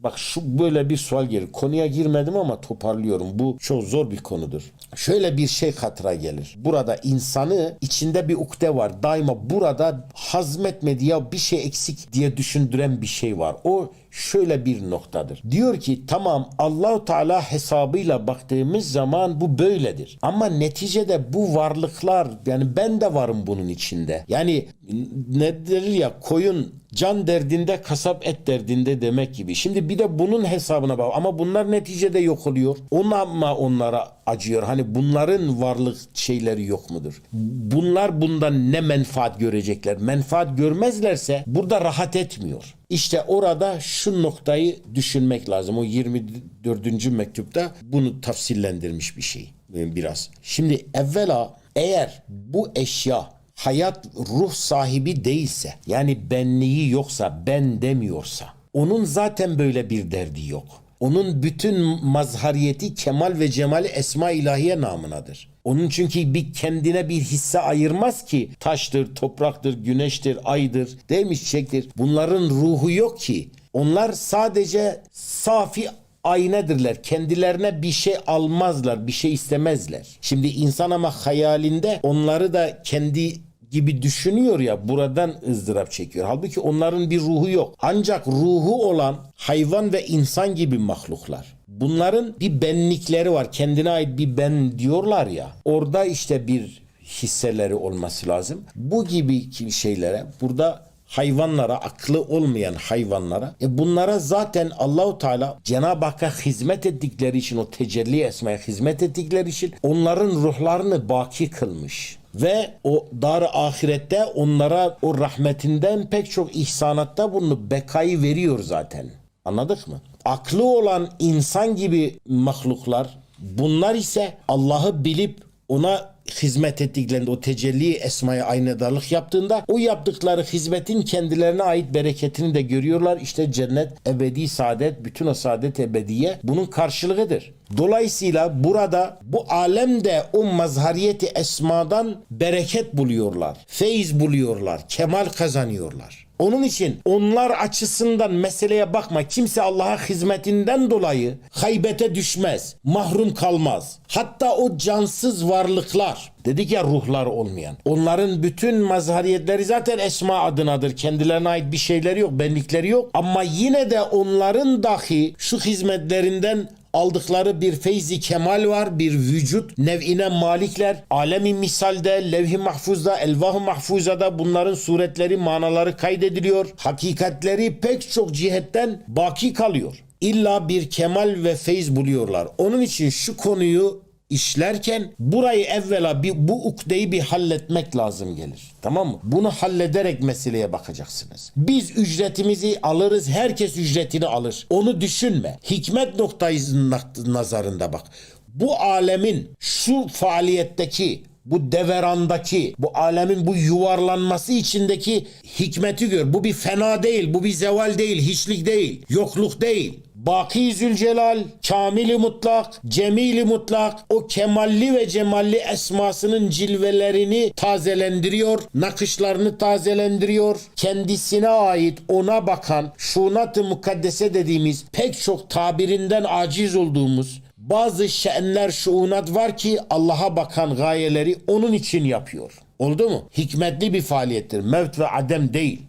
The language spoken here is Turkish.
Bak şu böyle bir sual gelir. Konuya girmedim ama toparlıyorum. Bu çok zor bir konudur. Şöyle bir şey hatıra gelir. Burada insanı içinde bir ukde var. Daima burada hazmetmediği ya bir şey eksik diye düşündüren bir şey var. O şöyle bir noktadır. Diyor ki tamam Allahu Teala hesabıyla baktığımız zaman bu böyledir. Ama neticede bu varlıklar yani ben de varım bunun içinde. Yani ne denir ya koyun can derdinde kasap et derdinde demek gibi. Şimdi bir de bunun hesabına bak ama bunlar neticede yok oluyor. Ona ama onlara acıyor. Hani bunların varlık şeyleri yok mudur? Bunlar bundan ne menfaat görecekler? Menfaat görmezlerse burada rahat etmiyor. İşte orada şu noktayı düşünmek lazım. O 24. mektupta bunu tafsillendirmiş bir şey biraz. Şimdi evvela eğer bu eşya hayat ruh sahibi değilse yani benliği yoksa ben demiyorsa onun zaten böyle bir derdi yok. Onun bütün mazhariyeti kemal ve cemali esma ilahiye namınadır. Onun çünkü bir kendine bir hisse ayırmaz ki taştır, topraktır, güneştir, aydır, değil mi çiçektir. Bunların ruhu yok ki. Onlar sadece safi aynedirler. Kendilerine bir şey almazlar, bir şey istemezler. Şimdi insan ama hayalinde onları da kendi gibi düşünüyor ya buradan ızdırap çekiyor. Halbuki onların bir ruhu yok. Ancak ruhu olan hayvan ve insan gibi mahluklar. Bunların bir benlikleri var. Kendine ait bir ben diyorlar ya. Orada işte bir hisseleri olması lazım. Bu gibi şeylere burada hayvanlara, aklı olmayan hayvanlara e bunlara zaten Allahu Teala Cenab-ı Hakk'a hizmet ettikleri için o tecelli esmaya hizmet ettikleri için onların ruhlarını baki kılmış ve o dar ahirette onlara o rahmetinden pek çok ihsanatta bunu bekayı veriyor zaten. Anladık mı? Aklı olan insan gibi mahluklar bunlar ise Allah'ı bilip ona hizmet ettiklerinde o tecelli esmaya aynadarlık yaptığında o yaptıkları hizmetin kendilerine ait bereketini de görüyorlar. İşte cennet, ebedi saadet, bütün o saadet ebediye bunun karşılığıdır. Dolayısıyla burada bu alemde o mazhariyeti esmadan bereket buluyorlar. Feyiz buluyorlar. Kemal kazanıyorlar. Onun için onlar açısından meseleye bakma. Kimse Allah'a hizmetinden dolayı haybete düşmez. Mahrum kalmaz. Hatta o cansız varlıklar dedik ya ruhlar olmayan. Onların bütün mazhariyetleri zaten esma adınadır. Kendilerine ait bir şeyleri yok, benlikleri yok. Ama yine de onların dahi şu hizmetlerinden aldıkları bir feyzi kemal var, bir vücut nev'ine malikler. Alemi misalde, levh-i mahfuzda, elvah-ı mahfuzada bunların suretleri, manaları kaydediliyor. Hakikatleri pek çok cihetten baki kalıyor. İlla bir kemal ve feyz buluyorlar. Onun için şu konuyu işlerken burayı evvela bir, bu ukdeyi bir halletmek lazım gelir. Tamam mı? Bunu hallederek meseleye bakacaksınız. Biz ücretimizi alırız. Herkes ücretini alır. Onu düşünme. Hikmet noktayı nazarında bak. Bu alemin şu faaliyetteki bu deverandaki, bu alemin bu yuvarlanması içindeki hikmeti gör. Bu bir fena değil, bu bir zeval değil, hiçlik değil, yokluk değil. Baki Zülcelal, Kamili Mutlak, Cemili Mutlak o kemalli ve cemalli esmasının cilvelerini tazelendiriyor, nakışlarını tazelendiriyor. Kendisine ait ona bakan şunat-ı mukaddese dediğimiz pek çok tabirinden aciz olduğumuz bazı şenler, şuunat var ki Allah'a bakan gayeleri onun için yapıyor. Oldu mu? Hikmetli bir faaliyettir. Mevt ve adem değil.